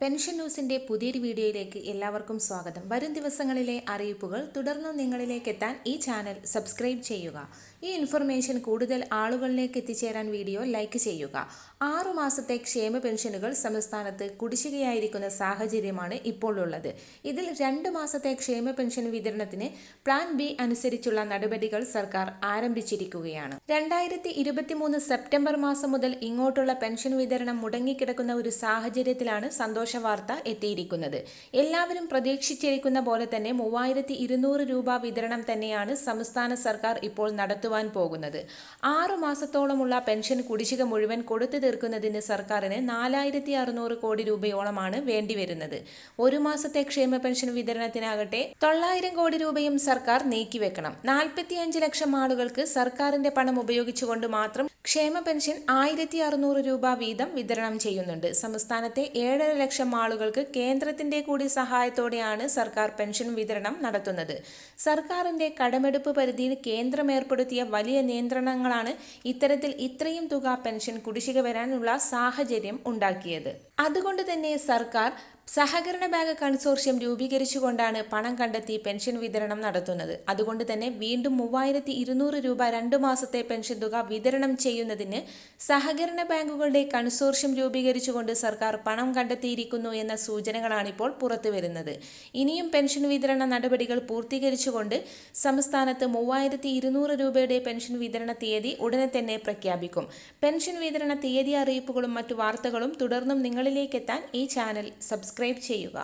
Pension ന്യൂസിന്റെ പുതിയൊരു വീഡിയോയിലേക്ക് എല്ലാവർക്കും സ്വാഗതം. വരും ദിവസങ്ങളിലെ അറിയിപ്പുകൾ തുടർന്നും നിങ്ങളിലേക്ക് എത്താൻ ഈ ചാനൽ സബ്സ്ക്രൈബ് ചെയ്യുക. ഈ ഇൻഫർമേഷൻ കൂടുതൽ ആളുകളിലേക്ക് എത്തിച്ചേരാൻ വീഡിയോ ലൈക്ക് ചെയ്യുക. ആറു മാസത്തെ ക്ഷേമ പെൻഷനുകൾ സംസ്ഥാനത്ത് കുടിശ്ശികയായിരിക്കുന്ന സാഹചര്യമാണ് ഇപ്പോൾ ഉള്ളത്. ഇതിൽ രണ്ട് മാസത്തെ ക്ഷേമ പെൻഷൻ വിതരണത്തിന് പ്ലാൻ ബി അനുസരിച്ചുള്ള നടപടികൾ സർക്കാർ ആരംഭിച്ചിരിക്കുകയാണ്. രണ്ടായിരത്തി സെപ്റ്റംബർ മാസം മുതൽ ഇങ്ങോട്ടുള്ള പെൻഷൻ വിതരണം മുടങ്ങിക്കിടക്കുന്ന ഒരു സാഹചര്യത്തിലാണ് സന്തോഷ വാർത്ത എത്തിയിരിക്കുന്നത്. എല്ലാവരും പ്രതീക്ഷിച്ചിരിക്കുന്ന പോലെ തന്നെ മൂവായിരത്തി ഇരുന്നൂറ് രൂപ വിതരണം തന്നെയാണ് സംസ്ഥാന സർക്കാർ ഇപ്പോൾ നടത്തുവാൻ പോകുന്നത്. ആറു മാസത്തോളമുള്ള പെൻഷൻ കുടിശ്ശിക മുഴുവൻ കൊടുത്തു തീർക്കുന്നതിന് സർക്കാരിന് നാലായിരത്തി അറുന്നൂറ് കോടി രൂപയോളമാണ് വേണ്ടിവരുന്നത്. ഒരു മാസത്തെ ക്ഷേമ പെൻഷൻ വിതരണത്തിനാകട്ടെ തൊള്ളായിരം കോടി രൂപയും സർക്കാർ നീക്കിവെക്കണം. നാൽപ്പത്തിയഞ്ച് ലക്ഷം ആളുകൾക്ക് സർക്കാരിന്റെ പണം ഉപയോഗിച്ചുകൊണ്ട് മാത്രം ക്ഷേമ പെൻഷൻ ആയിരത്തി അറുന്നൂറ് രൂപ വീതം വിതരണം ചെയ്യുന്നുണ്ട്. സംസ്ഥാനത്തെ ഏഴര ലക്ഷം ആളുകൾക്ക് കേന്ദ്രത്തിന്റെ കൂടി സഹായത്തോടെയാണ് സർക്കാർ പെൻഷൻ വിതരണം നടത്തുന്നത്. സർക്കാരിന്റെ കടമെടുപ്പ് പരിധിയിൽ കേന്ദ്രം ഏർപ്പെടുത്തിയ വലിയ നിയന്ത്രണങ്ങളാണ് ഇത്തരത്തിൽ ഇത്രയും തുക പെൻഷൻ കുടിശ്ശിക വരാനുള്ള സാഹചര്യം ഉണ്ടാക്കിയത്. അതുകൊണ്ട് തന്നെ സർക്കാർ സഹകരണ ബാങ്ക് കൺസോർഷ്യം രൂപീകരിച്ചുകൊണ്ടാണ് പണം കണ്ടെത്തി പെൻഷൻ വിതരണം നടത്തുന്നത്. അതുകൊണ്ട് തന്നെ വീണ്ടും മൂവായിരത്തി ഇരുന്നൂറ് രൂപ രണ്ടു മാസത്തെ പെൻഷൻ തുക വിതരണം ചെയ്യുന്നതിന് സഹകരണ ബാങ്കുകളുടെ കൺസോർഷ്യം രൂപീകരിച്ചുകൊണ്ട് സർക്കാർ പണം കണ്ടെത്തിയിരിക്കുന്നു എന്ന സൂചനകളാണിപ്പോൾ പുറത്തു വരുന്നത് ഇനിയും പെൻഷൻ വിതരണ നടപടികൾ പൂർത്തീകരിച്ചുകൊണ്ട് സംസ്ഥാനത്ത് മൂവായിരത്തി ഇരുന്നൂറ് രൂപയുടെ പെൻഷൻ വിതരണ തീയതി ഉടനെ തന്നെ പ്രഖ്യാപിക്കും. പെൻഷൻ വിതരണ തീയതി അറിയിപ്പുകളും മറ്റു വാർത്തകളും തുടർന്നും നിങ്ങളിലേക്കെത്താൻ ഈ ചാനൽ സബ്സ്ക്രൈബ് ചെയ്യുക.